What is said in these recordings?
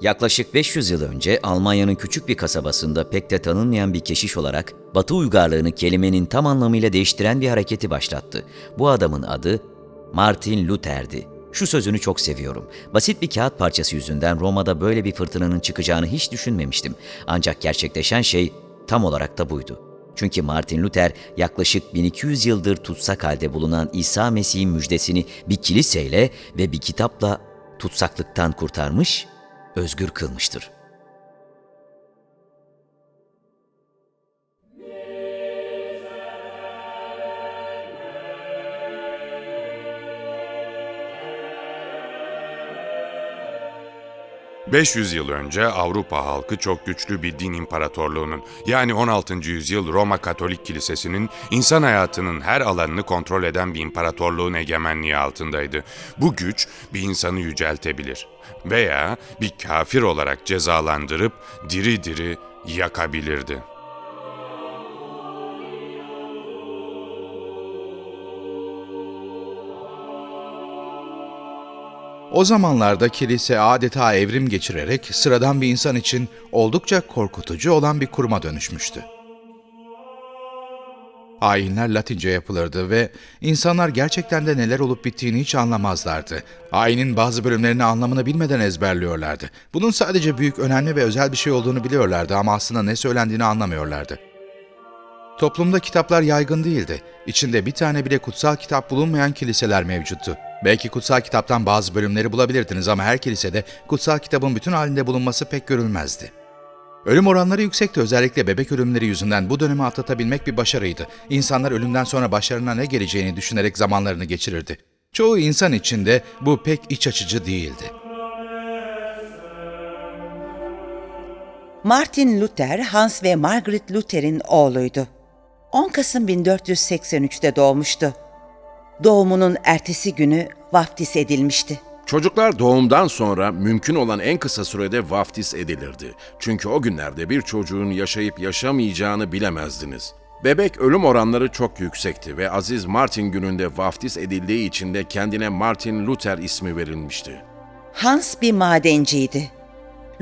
Yaklaşık 500 yıl önce Almanya'nın küçük bir kasabasında pek de tanınmayan bir keşiş olarak Batı uygarlığını kelimenin tam anlamıyla değiştiren bir hareketi başlattı. Bu adamın adı Martin Luther'di. Şu sözünü çok seviyorum. Basit bir kağıt parçası yüzünden Roma'da böyle bir fırtınanın çıkacağını hiç düşünmemiştim. Ancak gerçekleşen şey tam olarak da buydu. Çünkü Martin Luther yaklaşık 1200 yıldır tutsak halde bulunan İsa Mesih'in müjdesini bir kiliseyle ve bir kitapla tutsaklıktan kurtarmış, özgür kılmıştır. — 500 yıl önce Avrupa halkı çok güçlü bir din imparatorluğunun yani 16. yüzyıl Roma Katolik Kilisesi'nin insan hayatının her alanını kontrol eden bir imparatorluğun egemenliği altındaydı. Bu güç bir insanı yüceltebilir veya bir kafir olarak cezalandırıp diri diri yakabilirdi. O zamanlarda kilise adeta evrim geçirerek sıradan bir insan için oldukça korkutucu olan bir kuruma dönüşmüştü. Ayinler Latince yapılırdı ve insanlar gerçekten de neler olup bittiğini hiç anlamazlardı. Ayinin bazı bölümlerini anlamını bilmeden ezberliyorlardı. Bunun sadece büyük, önemli ve özel bir şey olduğunu biliyorlardı ama aslında ne söylendiğini anlamıyorlardı. Toplumda kitaplar yaygın değildi. İçinde bir tane bile kutsal kitap bulunmayan kiliseler mevcuttu. Belki kutsal kitaptan bazı bölümleri bulabilirdiniz ama her kilisede kutsal kitabın bütün halinde bulunması pek görülmezdi. Ölüm oranları yüksekti özellikle bebek ölümleri yüzünden bu dönemi atlatabilmek bir başarıydı. İnsanlar ölümden sonra başlarına ne geleceğini düşünerek zamanlarını geçirirdi. Çoğu insan için de bu pek iç açıcı değildi. Martin Luther, Hans ve Margaret Luther'in oğluydu. 10 Kasım 1483'te doğmuştu. Doğumunun ertesi günü vaftiz edilmişti. Çocuklar doğumdan sonra mümkün olan en kısa sürede vaftiz edilirdi. Çünkü o günlerde bir çocuğun yaşayıp yaşamayacağını bilemezdiniz. Bebek ölüm oranları çok yüksekti ve Aziz Martin gününde vaftiz edildiği için de kendine Martin Luther ismi verilmişti. Hans bir madenciydi.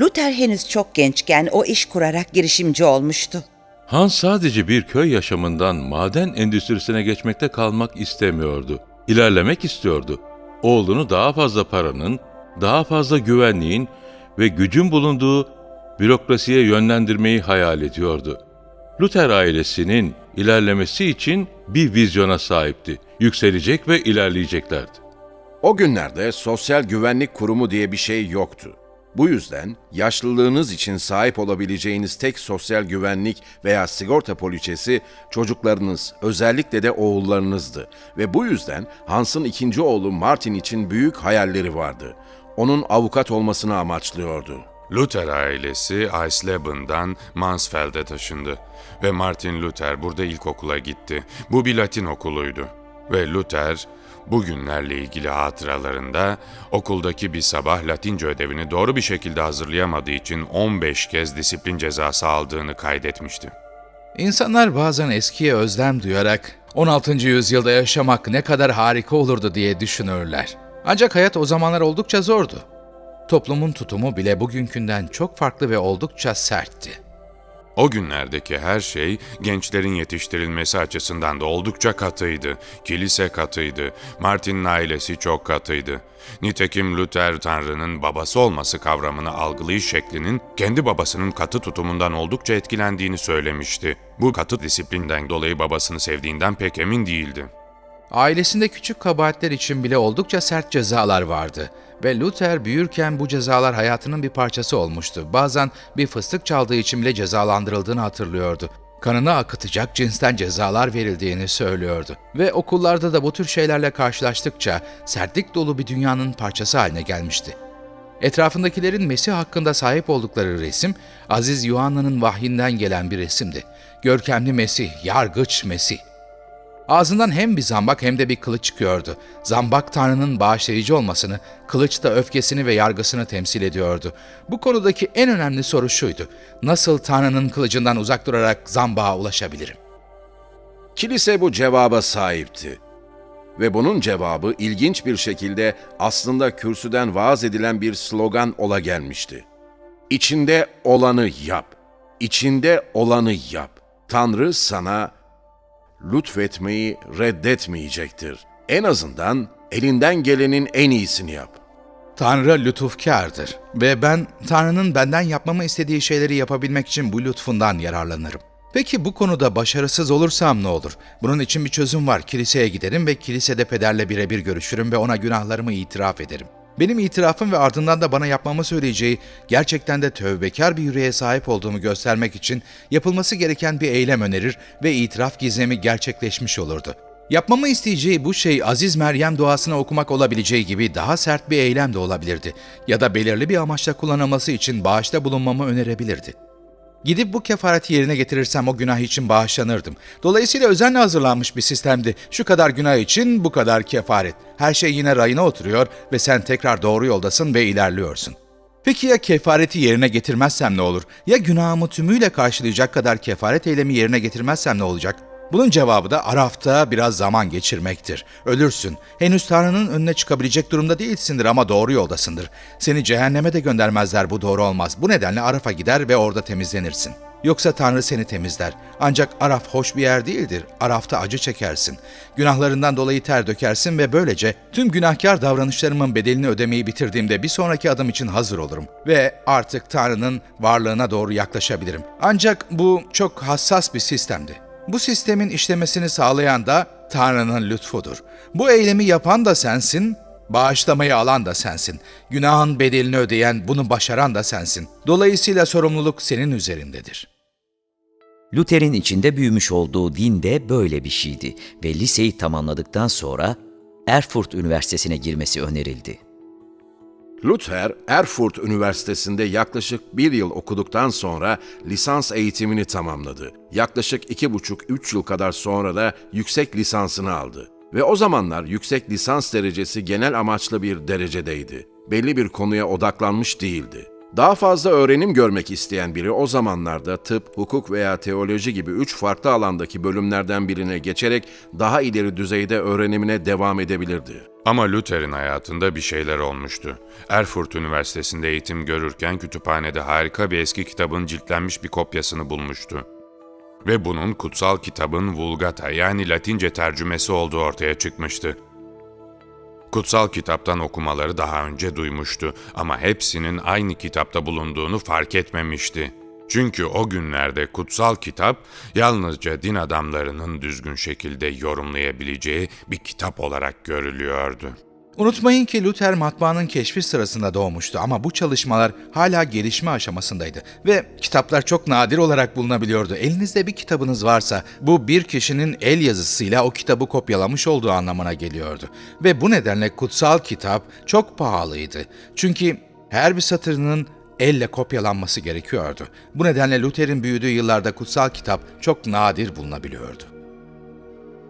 Luther henüz çok gençken o iş kurarak girişimci olmuştu. Hans sadece bir köy yaşamından maden endüstrisine geçmekte kalmak istemiyordu. İlerlemek istiyordu. Oğlunu daha fazla paranın, daha fazla güvenliğin ve gücün bulunduğu bürokrasiye yönlendirmeyi hayal ediyordu. Luther ailesinin ilerlemesi için bir vizyona sahipti. Yükselecek ve ilerleyeceklerdi. O günlerde sosyal güvenlik kurumu diye bir şey yoktu. Bu yüzden yaşlılığınız için sahip olabileceğiniz tek sosyal güvenlik veya sigorta poliçesi çocuklarınız, özellikle de oğullarınızdı. Ve bu yüzden Hans'ın ikinci oğlu Martin için büyük hayalleri vardı. Onun avukat olmasını amaçlıyordu. Luther ailesi Eisleben'dan Mansfeld'e taşındı ve Martin Luther burada ilkokula gitti. Bu bir Latin okuluydu ve Luther bugünlerle ilgili hatıralarında okuldaki bir sabah Latince ödevini doğru bir şekilde hazırlayamadığı için 15 kez disiplin cezası aldığını kaydetmişti. İnsanlar bazen eskiye özlem duyarak 16. yüzyılda yaşamak ne kadar harika olurdu diye düşünürler. Ancak hayat o zamanlar oldukça zordu. Toplumun tutumu bile bugünkünden çok farklı ve oldukça sertti. O günlerdeki her şey gençlerin yetiştirilmesi açısından da oldukça katıydı. Kilise katıydı. Martin'in ailesi çok katıydı. Nitekim Luther Tanrı'nın babası olması kavramını algılayış şeklinin kendi babasının katı tutumundan oldukça etkilendiğini söylemişti. Bu katı disiplinden dolayı babasını sevdiğinden pek emin değildi. Ailesinde küçük kabahatler için bile oldukça sert cezalar vardı ve Luther büyürken bu cezalar hayatının bir parçası olmuştu. Bazen bir fıstık çaldığı için bile cezalandırıldığını hatırlıyordu. Kanını akıtacak cinsten cezalar verildiğini söylüyordu. Ve okullarda da bu tür şeylerle karşılaştıkça sertlik dolu bir dünyanın parçası haline gelmişti. Etrafındakilerin Mesih hakkında sahip oldukları resim, Aziz Yuhanna'nın vahyinden gelen bir resimdi. Görkemli Mesih, yargıç Mesih. Ağzından hem bir zambak hem de bir kılıç çıkıyordu. Zambak Tanrı'nın bağışlayıcı olmasını, kılıç da öfkesini ve yargısını temsil ediyordu. Bu konudaki en önemli soru şuydu. Nasıl Tanrı'nın kılıcından uzak durarak zambağa ulaşabilirim? Kilise bu cevaba sahipti. Ve bunun cevabı ilginç bir şekilde aslında kürsüden vaaz edilen bir slogan ola gelmişti. İçinde olanı yap. İçinde olanı yap. Tanrı sana lütfetmeyi reddetmeyecektir. En azından elinden gelenin en iyisini yap. Tanrı lütufkardır ve ben Tanrı'nın benden yapmamı istediği şeyleri yapabilmek için bu lütfundan yararlanırım. Peki bu konuda başarısız olursam ne olur? Bunun için bir çözüm var. Kiliseye giderim ve kilisede pederle birebir görüşürüm ve ona günahlarımı itiraf ederim. Benim itirafım ve ardından da bana yapmamı söyleyeceği gerçekten de tövbekar bir yüreğe sahip olduğumu göstermek için yapılması gereken bir eylem önerir ve itiraf gizemi gerçekleşmiş olurdu. Yapmamı isteyeceği bu şey Aziz Meryem duasını okumak olabileceği gibi daha sert bir eylem de olabilirdi. Ya da belirli bir amaçla kullanılması için bağışta bulunmamı önerebilirdi. Gidip bu kefareti yerine getirirsem o günah için bağışlanırdım. Dolayısıyla özenle hazırlanmış bir sistemdi. Şu kadar günah için bu kadar kefaret. Her şey yine rayına oturuyor ve sen tekrar doğru yoldasın ve ilerliyorsun. Peki ya kefareti yerine getirmezsem ne olur? Ya günahımı tümüyle karşılayacak kadar kefaret eylemi yerine getirmezsem ne olacak? Bunun cevabı da Araf'ta biraz zaman geçirmektir. Ölürsün. Henüz Tanrı'nın önüne çıkabilecek durumda değilsindir ama doğru yoldasındır. Seni cehenneme de göndermezler bu doğru olmaz. Bu nedenle Araf'a gider ve orada temizlenirsin. Yoksa Tanrı seni temizler. Ancak Araf hoş bir yer değildir. Araf'ta acı çekersin. Günahlarından dolayı ter dökersin ve böylece tüm günahkar davranışlarımın bedelini ödemeyi bitirdiğimde bir sonraki adım için hazır olurum. Ve artık Tanrı'nın varlığına doğru yaklaşabilirim. Ancak bu çok hassas bir sistemdi. Bu sistemin işlemesini sağlayan da Tanrı'nın lütfudur. Bu eylemi yapan da sensin, bağışlamayı alan da sensin. Günahın bedelini ödeyen, bunu başaran da sensin. Dolayısıyla sorumluluk senin üzerindedir. Luther'in içinde büyümüş olduğu din de böyle bir şeydi ve liseyi tamamladıktan sonra Erfurt Üniversitesi'ne girmesi önerildi. Luther, Erfurt Üniversitesi'nde yaklaşık bir yıl okuduktan sonra lisans eğitimini tamamladı. Yaklaşık iki buçuk, üç yıl kadar sonra da yüksek lisansını aldı. Ve o zamanlar yüksek lisans derecesi genel amaçlı bir derecedeydi. Belli bir konuya odaklanmış değildi. Daha fazla öğrenim görmek isteyen biri o zamanlarda tıp, hukuk veya teoloji gibi üç farklı alandaki bölümlerden birine geçerek daha ileri düzeyde öğrenimine devam edebilirdi. Ama Luther'in hayatında bir şeyler olmuştu. Erfurt Üniversitesi'nde eğitim görürken kütüphanede harika bir eski kitabın ciltlenmiş bir kopyasını bulmuştu. Ve bunun kutsal kitabın Vulgata yani Latince tercümesi olduğu ortaya çıkmıştı. Kutsal kitaptan okumaları daha önce duymuştu ama hepsinin aynı kitapta bulunduğunu fark etmemişti. Çünkü o günlerde kutsal kitap yalnızca din adamlarının düzgün şekilde yorumlayabileceği bir kitap olarak görülüyordu. Unutmayın ki Luther matbaanın keşfi sırasında doğmuştu ama bu çalışmalar hala gelişme aşamasındaydı ve kitaplar çok nadir olarak bulunabiliyordu. Elinizde bir kitabınız varsa bu bir kişinin el yazısıyla o kitabı kopyalamış olduğu anlamına geliyordu. Ve bu nedenle kutsal kitap çok pahalıydı. Çünkü her bir satırının elle kopyalanması gerekiyordu. Bu nedenle Luther'in büyüdüğü yıllarda kutsal kitap çok nadir bulunabiliyordu.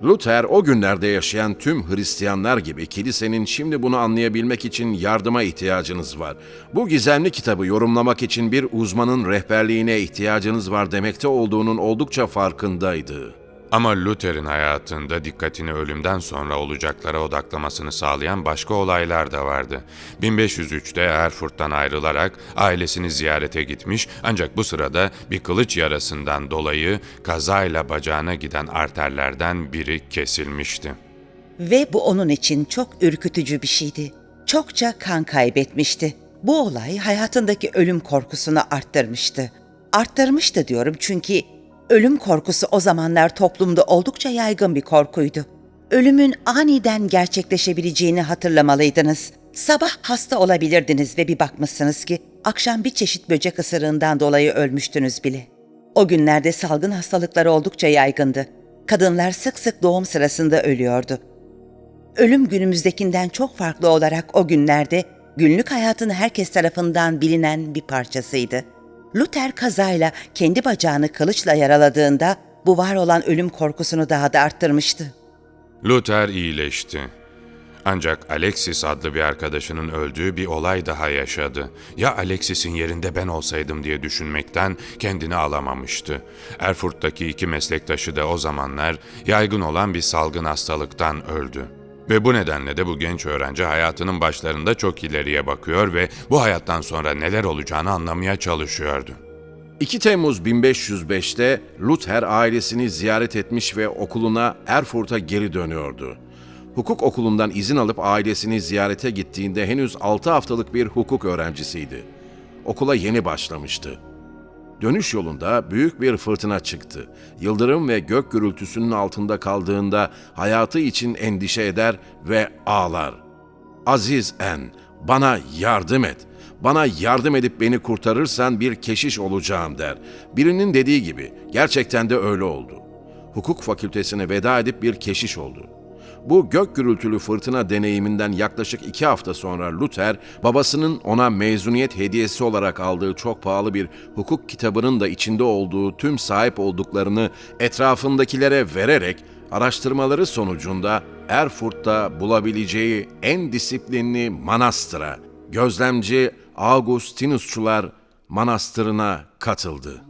Luther o günlerde yaşayan tüm Hristiyanlar gibi kilisenin şimdi bunu anlayabilmek için yardıma ihtiyacınız var. Bu gizemli kitabı yorumlamak için bir uzmanın rehberliğine ihtiyacınız var demekte olduğunun oldukça farkındaydı. Ama Luther'in hayatında dikkatini ölümden sonra olacaklara odaklamasını sağlayan başka olaylar da vardı. 1503'te Erfurt'tan ayrılarak ailesini ziyarete gitmiş ancak bu sırada bir kılıç yarasından dolayı kazayla bacağına giden arterlerden biri kesilmişti. Ve bu onun için çok ürkütücü bir şeydi. Çokça kan kaybetmişti. Bu olay hayatındaki ölüm korkusunu arttırmıştı. Arttırmıştı diyorum çünkü ölüm korkusu o zamanlar toplumda oldukça yaygın bir korkuydu. Ölümün aniden gerçekleşebileceğini hatırlamalıydınız. Sabah hasta olabilirdiniz ve bir bakmışsınız ki akşam bir çeşit böcek ısırığından dolayı ölmüştünüz bile. O günlerde salgın hastalıklar oldukça yaygındı. Kadınlar sık sık doğum sırasında ölüyordu. Ölüm günümüzdekinden çok farklı olarak o günlerde günlük hayatın herkes tarafından bilinen bir parçasıydı. Luther kazayla kendi bacağını kılıçla yaraladığında bu var olan ölüm korkusunu daha da arttırmıştı. Luther iyileşti. Ancak Alexis adlı bir arkadaşının öldüğü bir olay daha yaşadı. Ya Alexis'in yerinde ben olsaydım diye düşünmekten kendini alamamıştı. Erfurt'taki iki meslektaşı da o zamanlar yaygın olan bir salgın hastalıktan öldü. Ve bu nedenle de bu genç öğrenci hayatının başlarında çok ileriye bakıyor ve bu hayattan sonra neler olacağını anlamaya çalışıyordu. 2 Temmuz 1505'te Luther ailesini ziyaret etmiş ve okuluna Erfurt'a geri dönüyordu. Hukuk okulundan izin alıp ailesini ziyarete gittiğinde henüz 6 haftalık bir hukuk öğrencisiydi. Okula yeni başlamıştı. Dönüş yolunda büyük bir fırtına çıktı. Yıldırım ve gök gürültüsünün altında kaldığında hayatı için endişe eder ve ağlar. Aziz En, bana yardım et. Bana yardım edip beni kurtarırsan bir keşiş olacağım der. Birinin dediği gibi gerçekten de öyle oldu. Hukuk fakültesine veda edip bir keşiş oldu. Bu gök gürültülü fırtına deneyiminden yaklaşık iki hafta sonra Luther, babasının ona mezuniyet hediyesi olarak aldığı çok pahalı bir hukuk kitabının da içinde olduğu tüm sahip olduklarını etrafındakilere vererek araştırmaları sonucunda Erfurt'ta bulabileceği en disiplinli manastıra, gözlemci Augustinusçular manastırına katıldı.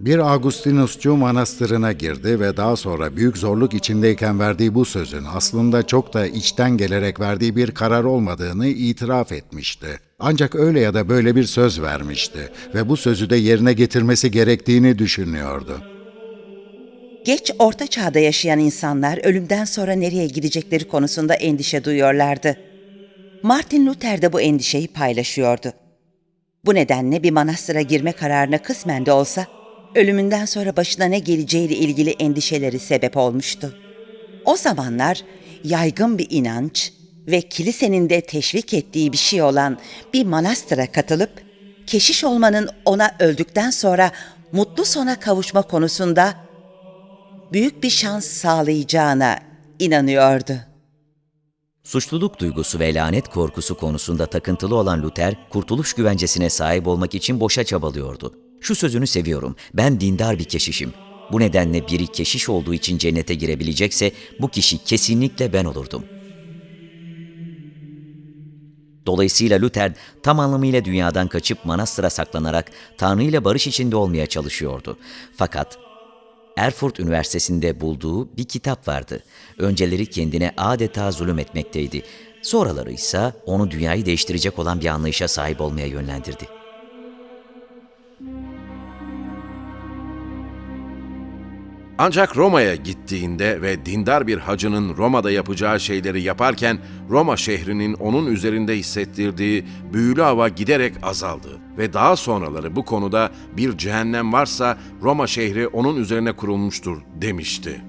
Bir Agustinusçu manastırına girdi ve daha sonra büyük zorluk içindeyken verdiği bu sözün aslında çok da içten gelerek verdiği bir karar olmadığını itiraf etmişti. Ancak öyle ya da böyle bir söz vermişti ve bu sözü de yerine getirmesi gerektiğini düşünüyordu. Geç orta çağda yaşayan insanlar ölümden sonra nereye gidecekleri konusunda endişe duyuyorlardı. Martin Luther de bu endişeyi paylaşıyordu. Bu nedenle bir manastıra girme kararına kısmen de olsa ölümünden sonra başına ne geleceğiyle ilgili endişeleri sebep olmuştu. O zamanlar yaygın bir inanç ve kilisenin de teşvik ettiği bir şey olan bir manastıra katılıp keşiş olmanın ona öldükten sonra mutlu sona kavuşma konusunda büyük bir şans sağlayacağına inanıyordu. Suçluluk duygusu ve lanet korkusu konusunda takıntılı olan Luther, kurtuluş güvencesine sahip olmak için boşa çabalıyordu. Şu sözünü seviyorum, ben dindar bir keşişim. Bu nedenle biri keşiş olduğu için cennete girebilecekse bu kişi kesinlikle ben olurdum. Dolayısıyla Luther tam anlamıyla dünyadan kaçıp manastıra saklanarak Tanrı ile barış içinde olmaya çalışıyordu. Fakat Erfurt Üniversitesi'nde bulduğu bir kitap vardı. Önceleri kendine adeta zulüm etmekteydi. Sonraları ise onu dünyayı değiştirecek olan bir anlayışa sahip olmaya yönlendirdi. Ancak Roma'ya gittiğinde ve dindar bir hacının Roma'da yapacağı şeyleri yaparken Roma şehrinin onun üzerinde hissettirdiği büyülü hava giderek azaldı ve daha sonraları bu konuda bir cehennem varsa Roma şehri onun üzerine kurulmuştur demişti.